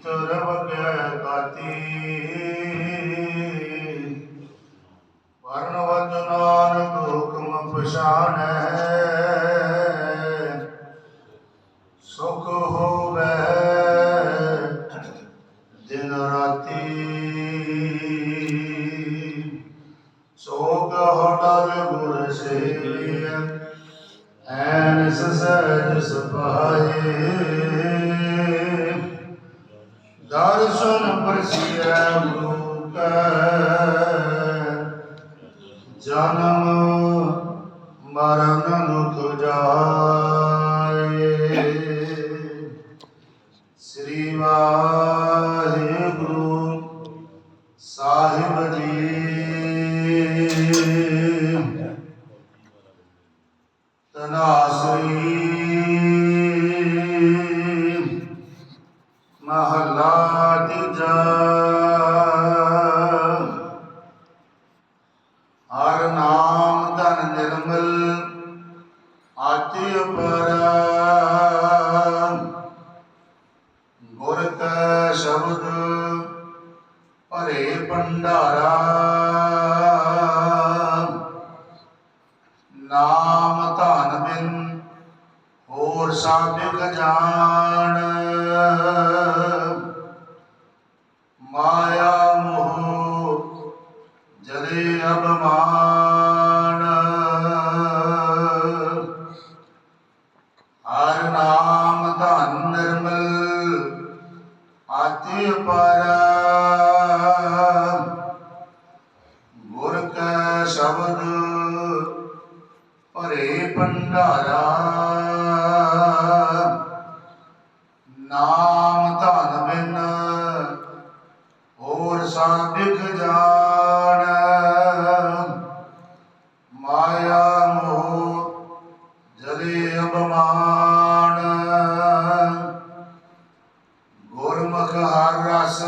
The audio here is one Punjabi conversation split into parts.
ਇਤਰ ਵਗੈ ਕਾਤੀ ਵਰਣਵਤ ਨਾਨਕ ਸੁਖ ਹੋਵੇ ਦਿਨ ਰਾਤੀ ਸੋਗ ਹਟਲ ਗੁਰ ਸੇਵਿਆ ਐਨ ਸਹਿਜ ਸਪਾਏ ਦਰਸ਼ਨ ਜਨਮ ਮਰਨ ਮੁਖ ਜਾਏ। ਸ੍ਰੀ ਵਾਹਿਗੁਰੂ। ਸਾਹਿਬ ਨਿਰਮਲ ਆਤੀ ਅਪਰ ਗੁਰ ਕਾ ਸ਼ਬਦ ਭਰੇ ਭੰਡਾਰਾ। ਨਾਮ ਧਨ ਬਿਨ ਹੋਰ ਸਾਧਿਕ ਜਾਣ। ਨਾਮ ਧਨ ਬਿਨ ਹੋਰ ਸਾਧਿਕ ਜਾਣ। ਮਾਇਆ ਮੋਹ ਜਲੇ ਅਭਮਾਨ ਗੁਰਮੁਖ ਹਰ ਰਸ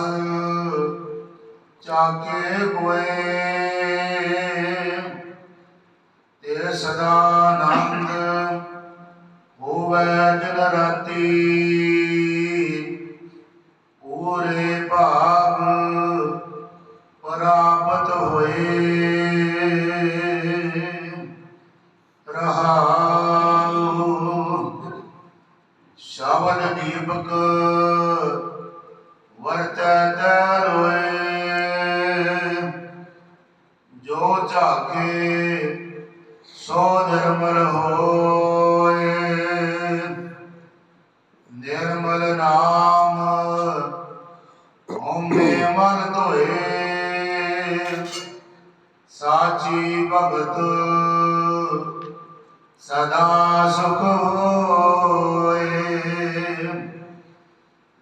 ਚਾਕੇ ਕੋਏ ਤੇ ਸਦਾ ਆਨੰਦ ਹੋਵੇ ਦਿਨ ਰਾਤੀ। ਰਹਾਉ ਸ਼ਬਦ ਦੀਪਕ ਵਰਤੈ ਤਰੋਏ ਜੋ ਝਾਕੇ ਸੋ ਨਿਰਮਲ ਹੋਏ ਨਿਰਮਲ ਨਾਮ ਓਮੇ ਮਨ ਧੋਏ ਸਾਚੀ ਭਗਤ ਸਦਾ ਸੁਖ ਹੋਏ।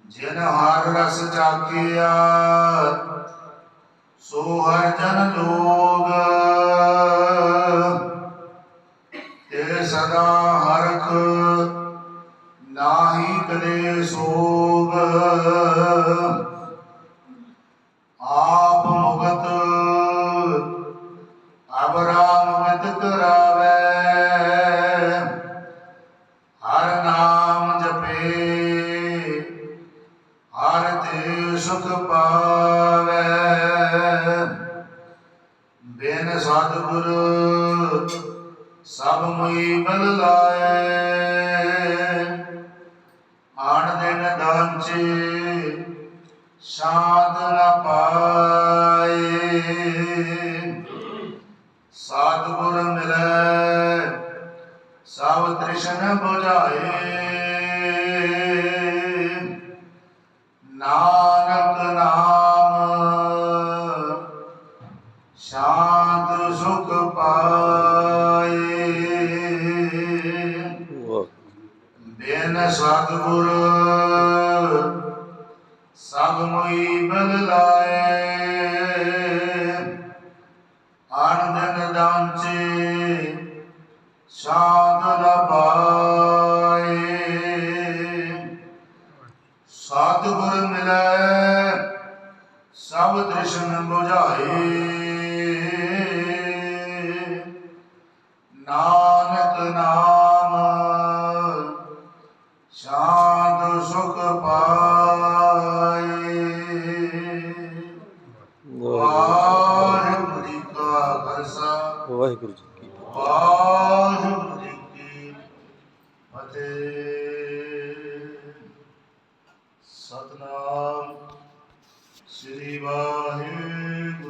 ਜਿਨ ਹਰ ਰਸ ਚਾਕਿਆ, ਸੋ ਹਰ ਜਨ ਲੋਗ ਤੇ ਸਦਾ ਹਰਖ, ਨਾਹੀ ਕਦੇ ਸੋ ਸਤਿਗੁਰ ਸਭ ਮੁਈ ਬਲ ਲਾਏ। ਆਣ ਦਿਨ ਦਾਂਚੇ ਸ਼ਾਂਤ ਨ ਪਾਏ। ਸਤਿਗੁਰ ਮਿਲੈ, ਸਭ ਤ੍ਰਿਸ਼ਨ 부ਝਾਏ ਨਾਨਕ ਨਾਮ, ਸ਼ਾਂਤ ਸਾਧ ਲਪਾਏ ਸਤਿਗੁਰ ਮਿਲੈ ਸਭ ਦ੍ਰਿਸ਼ਨ ਨਾਨਕ ਨਾਮ ਸ਼ਾਂਤ ਸੁਖ ਪਾਏ। ਵਾਹਿਗੁਰੂ ਜੀ